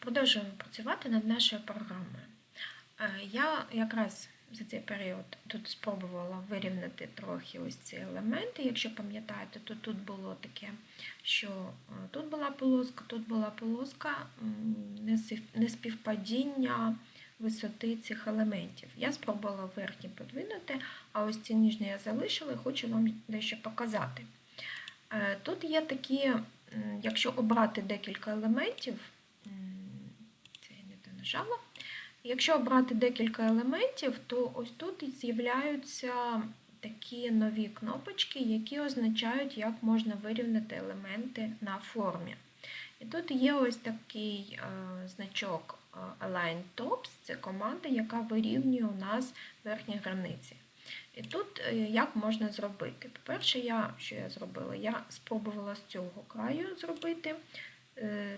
Продовжуємо працювати над нашою програмою. Е, Я якраз за цей період тут спробувала вирівняти трохи ось ці елементи. Якщо пам'ятаєте, то тут було таке, що е, тут була полоска, тут була полоска, неспівпадіння висоти цих елементів. Я спробувала верхні подвинути, а ось ці нижні я залишила і хочу вам дещо показати. Е, Тут є такі, якщо обрати декілька елементів, нажала. Якщо обрати декілька елементів, то ось тут з'являються такі нові кнопочки, які означають, як можна вирівняти елементи на формі. І тут є ось такий е, значок е, Align Tops, це команда, яка вирівнює у нас верхні границі. І тут е, як можна зробити? По-перше, я, що я зробила? Я спробувала з цього краю зробити.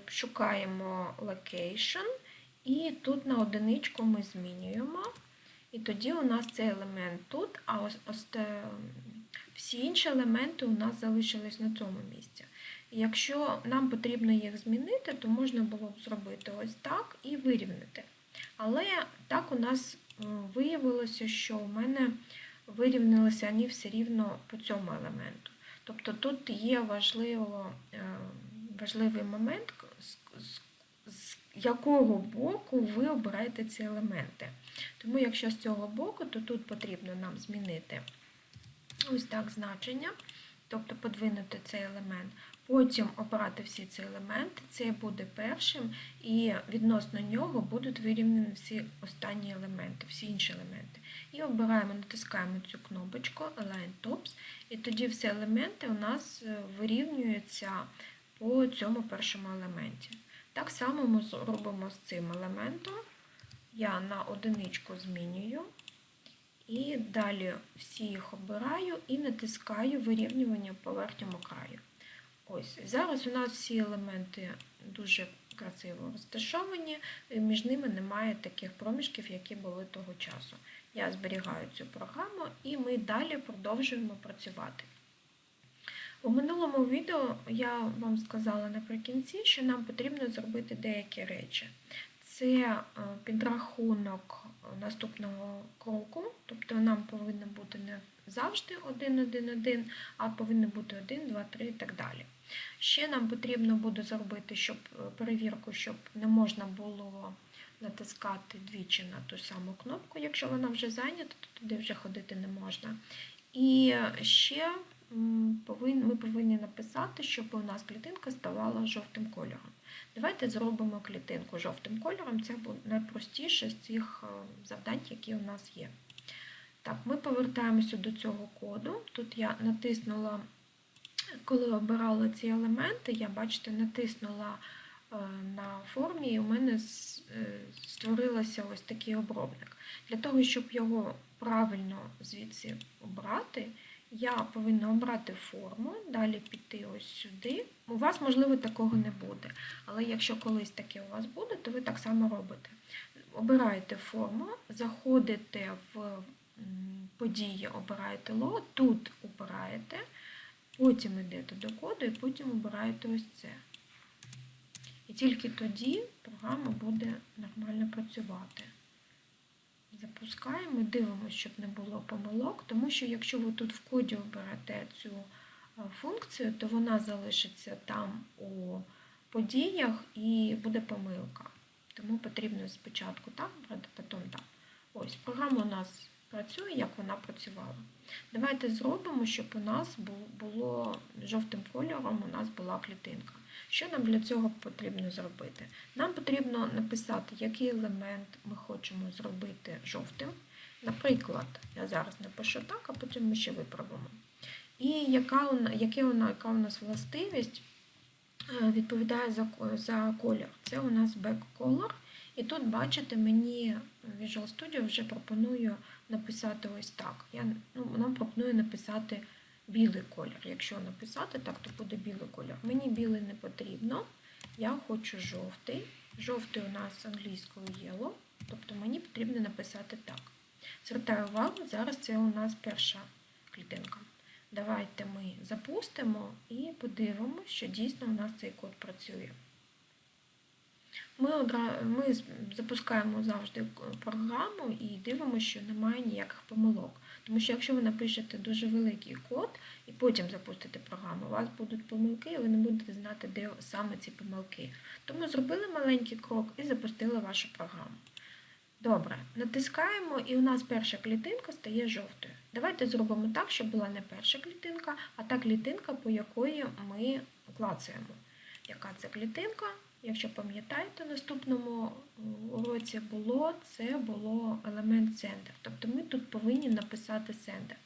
Шукаємо location, і тут на одиничку ми змінюємо. І тоді у нас цей елемент тут, а ось, ось всі інші елементи у нас залишились на цьому місці. Якщо нам потрібно їх змінити, то можна було б зробити ось так і вирівняти. Але так у нас виявилося, що у мене вирівнялися вони все рівно по цьому елементу. Тобто тут є важливо, е, важливий момент, з якого боку ви обираєте ці елементи. Тому якщо з цього боку, то тут потрібно нам змінити ось так значення, тобто подвинути цей елемент. Потім обрати всі ці елементи, це буде першим, і відносно нього будуть вирівняні всі останні елементи, всі інші елементи. І обираємо, натискаємо цю кнопочку Align Tops, і тоді всі елементи у нас е, вирівнюються по цьому першому елементі. Так само ми робимо з цим елементом. Я на одиничку змінюю. І далі всі їх обираю і натискаю вирівнювання по верхньому краю. Ось, Зараз у нас всі елементи дуже красиво розташовані, між ними немає таких проміжків, які були того часу. Я зберігаю цю програму і ми далі продовжуємо працювати. У минулому відео я вам сказала наприкінці, що нам потрібно зробити деякі речі. Це е, підрахунок наступного кроку, тобто нам повинно бути не завжди 1, 1, 1, а повинно бути 1, 2, 3 і так далі. Ще нам потрібно буде зробити щоб, е, перевірку, щоб не можна було натискати двічі на ту саму кнопку, якщо вона вже зайнята, то туди вже ходити не можна. І ще ми повинні написати, щоб у нас клітинка ставала жовтим кольором. Давайте зробимо клітинку жовтим кольором, це найпростіше з цих завдань, які у нас є. Так, ми повертаємося до цього коду. Тут я натиснула, коли обирала ці елементи, я, бачите, натиснула на формі, і у мене створилося ось такий обробник. Для того, щоб його правильно звідси обрати, я повинна обрати форму, далі піти ось сюди. У вас, можливо, такого не буде. Але якщо колись таке у вас буде, то ви так само робите. Обираєте форму, заходите в події, обираєте ло, тут обираєте, потім йдете до коду і потім обираєте ось це. І тільки тоді програма буде нормально працювати. Запускаємо, дивимося, щоб не було помилок, тому що якщо ви тут в коді оберете цю функцію, то вона залишиться там у подіях і буде помилка. Тому потрібно спочатку так брати, потім так. Ось, програма у нас працює, як вона працювала. Давайте зробимо, щоб у нас було жовтим кольором, у нас була клітинка. Що нам для цього потрібно зробити? Нам потрібно написати, який елемент ми хочемо зробити жовтим. Наприклад, я зараз напишу так, а потім ми ще виправимо. І яка яка, у, яка у нас властивість відповідає за за колір. Це у нас back color. І тут, бачите, мені Visual Studio вже пропонує написати ось так. Я, ну, Нам пропонує написати білий колір. Якщо написати так, то буде білий колір. Мені білий не потрібно. Я хочу жовтий. Жовтий у нас англійською yellow, тобто мені потрібно написати так. Звертаю увагу, зараз це у нас перша клітинка. Давайте ми запустимо і подивимося, що дійсно у нас цей код працює. Ми, одра... ми запускаємо завжди програму і дивимося, що немає ніяких помилок. Тому що якщо ви напишете дуже великий код і потім запустите програму, у вас будуть помилки, і ви не будете знати, де саме ці помилки. Тому зробили маленький крок і запустили вашу програму. Добре, натискаємо, і у нас перша клітинка стає жовтою. Давайте зробимо так, щоб була не перша клітинка, а та клітинка, по якої ми клацаємо. Яка це клітинка? Якщо пам'ятаєте, в наступному уроці було, це було елемент сендер. Тобто ми тут повинні написати сендер.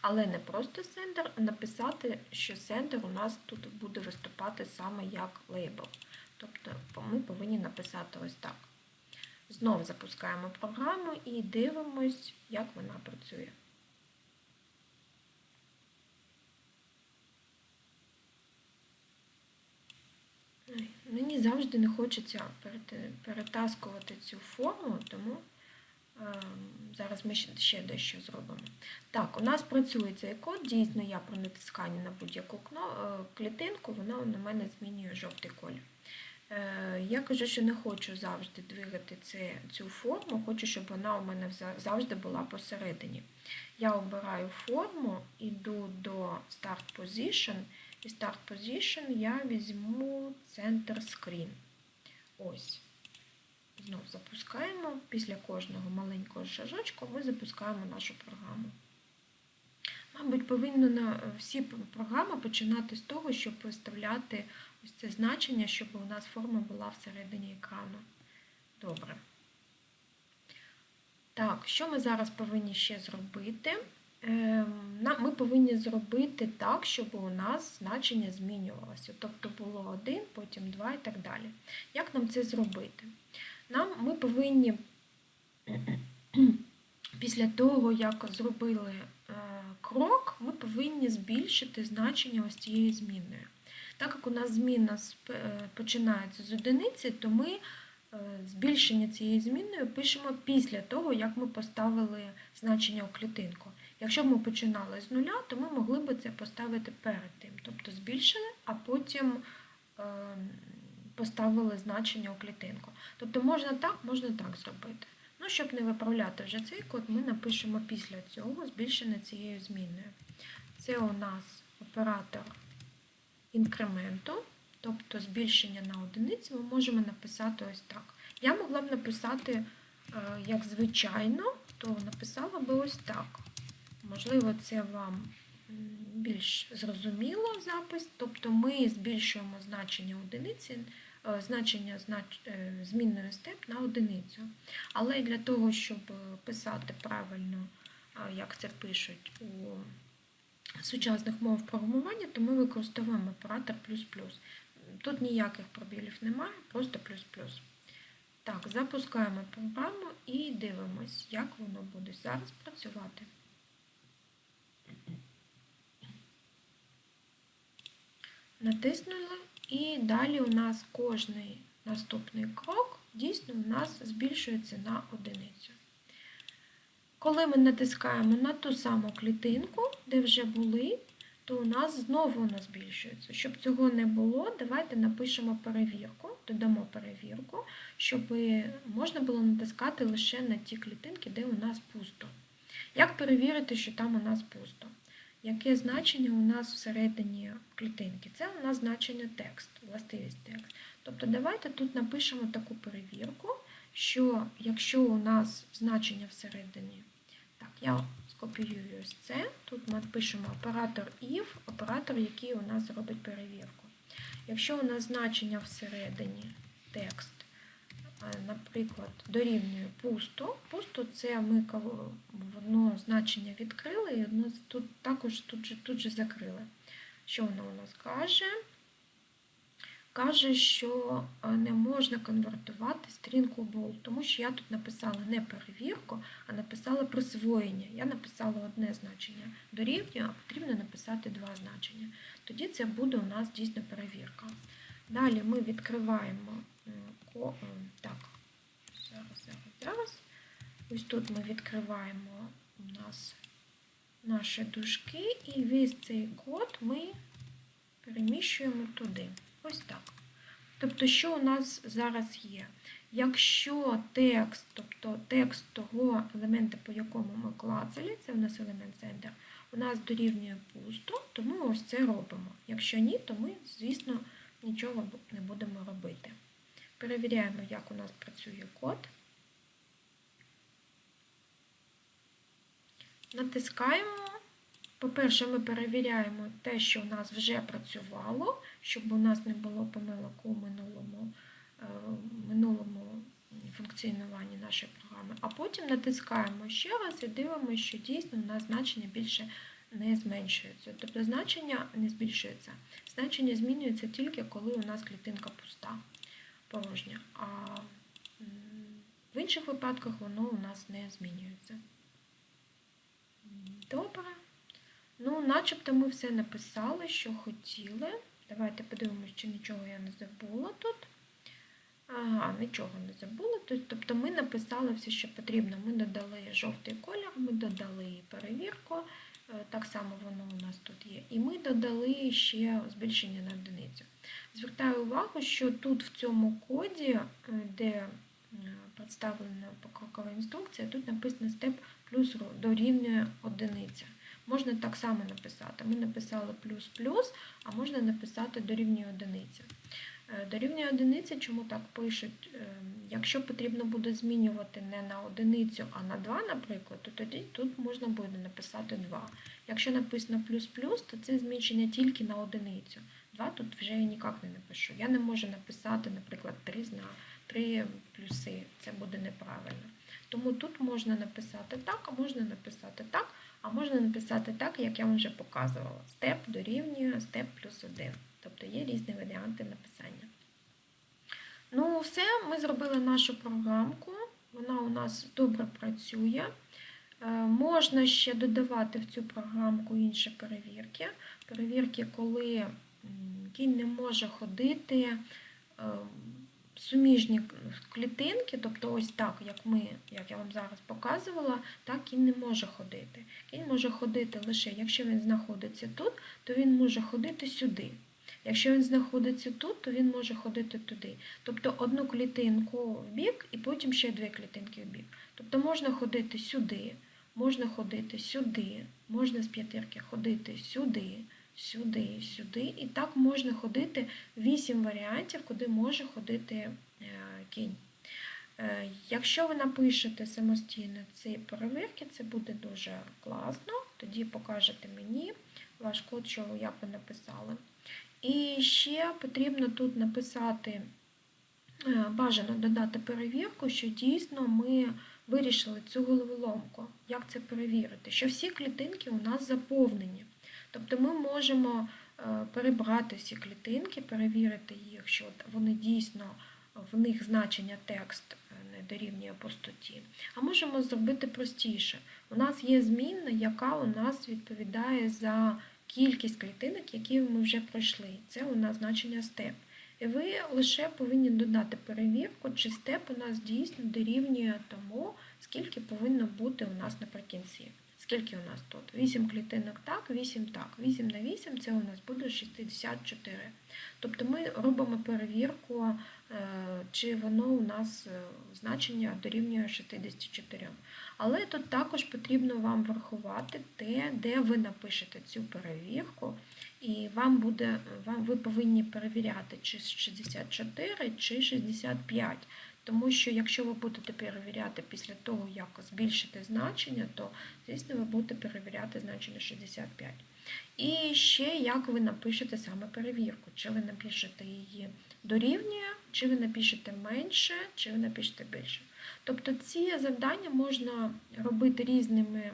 Але не просто сендер, а написати, що сендер у нас тут буде виступати саме як лейбл. Тобто ми повинні написати ось так. Знов запускаємо програму і дивимось, як вона працює. Мені завжди не хочеться перетаскувати цю форму, тому е, зараз ми ще, дещо зробимо. Так, у нас працює цей код, дійсно, я при натисканні на будь-яку клітинку, вона на мене змінює жовтий колір. Е, я кажу, що не хочу завжди двигати цю форму, хочу, щоб вона у мене завжди була посередині. Я обираю форму, іду до Start Position, і Start Position я візьму Center Screen. Ось. Знов запускаємо. Після кожного маленького шажочку ми запускаємо нашу програму. Мабуть, повинна всі програми починати з того, щоб виставляти ось це значення, щоб у нас форма була всередині екрану. Добре. Так, що ми зараз повинні ще зробити? Ми повинні зробити так, щоб у нас значення змінювалося. Тобто було 1, потім 2 і так далі. Як нам це зробити? Нам Ми повинні після того, як зробили крок, ми повинні збільшити значення ось цієї змінної. Так як у нас зміна починається з одиниці, то ми збільшення цієї змінної пишемо після того, як ми поставили значення у клітинку. Якщо б ми починали з нуля, то ми могли б це поставити перед тим. Тобто збільшили, а потім поставили значення у клітинку. Тобто можна так, можна так зробити. Ну, щоб не виправляти вже цей код, ми напишемо після цього збільшення цією зміною. Це у нас оператор інкременту, тобто збільшення на одиницю, ми можемо написати ось так. Я могла б написати, як звичайно, то написала би ось так. Можливо, це вам більш зрозуміло запис, тобто ми збільшуємо значення одиниці, значення змінної степ на одиницю. Але для того, щоб писати правильно, як це пишуть у сучасних мов програмування, то ми використовуємо оператор плюс-плюс. Тут ніяких пробілів немає, просто плюс-плюс. Так, запускаємо програму і дивимось, як воно буде зараз працювати. Натиснули, і далі у нас кожний наступний крок дійсно у нас збільшується на одиницю. Коли ми натискаємо на ту саму клітинку, де вже були, то у нас знову вона збільшується. Щоб цього не було, давайте напишемо перевірку, додамо перевірку, щоб можна було натискати лише на ті клітинки, де у нас пусто. Як перевірити, що там у нас пусто? Яке значення у нас всередині клітинки? Це у нас значення текст, властивість текст. Тобто давайте тут напишемо таку перевірку, що якщо у нас значення всередині, так, я скопіюю ось це, тут ми пишемо оператор if, оператор, який у нас робить перевірку. Якщо у нас значення всередині текст, наприклад, дорівнює пусто, пусто це ми одно значення відкрили і одно тут також тут же, тут же закрили. Що воно у нас каже? Каже, що не можна конвертувати стрінку бол, тому що я тут написала не перевірку, а написала присвоєння. Я написала одне значення дорівнює, а потрібно написати два значення. Тоді це буде у нас дійсно перевірка. Далі ми відкриваємо так, зараз, зараз, зараз. Ось тут ми відкриваємо у нас наші дужки, і весь цей код ми переміщуємо туди. Ось так. Тобто, що у нас зараз є? Якщо текст, тобто текст того елемента, по якому ми клацали, це у нас елемент sender, у нас дорівнює пусто, то ми ось це робимо. Якщо ні, то ми, звісно, нічого не будемо робити. Перевіряємо, як у нас працює код. Натискаємо. По-перше, ми перевіряємо те, що у нас вже працювало, щоб у нас не було помилок у минулому, е, минулому функціонуванні нашої програми. А потім натискаємо ще раз і дивимося, що дійсно у нас значення більше не зменшується. Тобто значення не збільшується. Значення змінюється тільки коли у нас клітинка пуста, порожня. А в інших випадках воно у нас не змінюється. Добре. Ну, начебто ми все написали, що хотіли. Давайте подивимося, чи нічого я не забула тут. Ага, нічого не забула. Тобто ми написали все, що потрібно. Ми додали жовтий колір, ми додали перевірку, так само воно у нас тут є. І ми додали ще збільшення на одиницю. Звертаю увагу, що тут в цьому коді, де представлена покрокова інструкція, тут написано степ плюс дорівнює одиниця. Можна так само написати. Ми написали плюс-плюс, а можна написати дорівнює одиниця. Дорівнює одиниця, чому так пишуть? Якщо потрібно буде змінювати не на одиницю, а на 2, наприклад, то тоді тут можна буде написати 2. Якщо написано плюс-плюс, то це зміщення тільки на одиницю. 2 тут вже я ніяк не напишу. Я не можу написати, наприклад, 3 на 3 плюси. Це буде неправильно. Тому тут можна написати так, а можна написати так, а можна написати так, як я вам вже показувала. Степ дорівнює степ плюс 1. Тобто є різні варіанти написання. Ну, все, ми зробили нашу програмку. Вона у нас добре працює. Е, можна ще додавати в цю програмку інші перевірки. Перевірки, коли кінь не може ходити е, суміжні клітинки, тобто ось так, як ми, як я вам зараз показувала, так кінь не може ходити. Кінь може ходити лише, якщо він знаходиться тут, то він може ходити сюди. Якщо він знаходиться тут, то він може ходити туди. Тобто одну клітинку в бік і потім ще дві клітинки в бік. Тобто можна ходити сюди, можна ходити сюди, можна з п'ятірки ходити сюди, сюди, сюди. І так можна ходити вісім варіантів, куди може ходити кінь. Якщо ви напишете самостійно ці перевірки, це буде дуже класно. Тоді покажете мені ваш код, що як ви написали. І ще потрібно тут написати, бажано додати перевірку, що дійсно ми вирішили цю головоломку. Як це перевірити? Що всі клітинки у нас заповнені. Тобто ми можемо перебрати всі клітинки, перевірити їх, що вони дійсно в них значення текст не дорівнює пустоті. А можемо зробити простіше. У нас є змінна, яка у нас відповідає за кількість клітинок, які ми вже пройшли. Це у нас значення степ. І ви лише повинні додати перевірку, чи степ у нас дійсно дорівнює тому, скільки повинно бути у нас наприкінці. Скільки у нас тут? 8 клітинок так, 8 так. 8 на 8 це у нас буде 64. Тобто ми робимо перевірку, чи воно у нас значення дорівнює 64. Але тут також потрібно вам врахувати те, де ви напишете цю перевірку, і вам буде, вам, ви повинні перевіряти, чи 64, чи 65. Тому що якщо ви будете перевіряти після того, як збільшити значення, то, звісно, ви будете перевіряти значення 65. І ще як ви напишете саме перевірку, чи ви напишете її дорівнює, чи ви напишете менше, чи ви напишете більше. Тобто ці завдання можна робити різними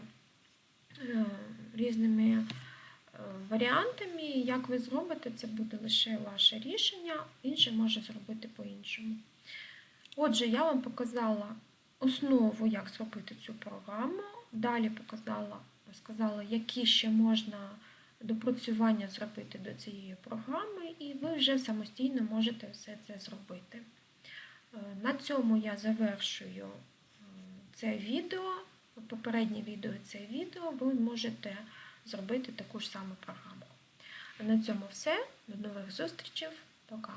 різними варіантами. Як ви зробите, це буде лише ваше рішення, інше може зробити по-іншому. Отже, я вам показала основу, як зробити цю програму. Далі показала, сказала, які ще можна допрацювання зробити до цієї програми, і ви вже самостійно можете все це зробити. На цьому я завершую це відео. Попереднє відео це відео ви можете зробити таку ж саму програму. На цьому все. До нових зустрічей. Пока!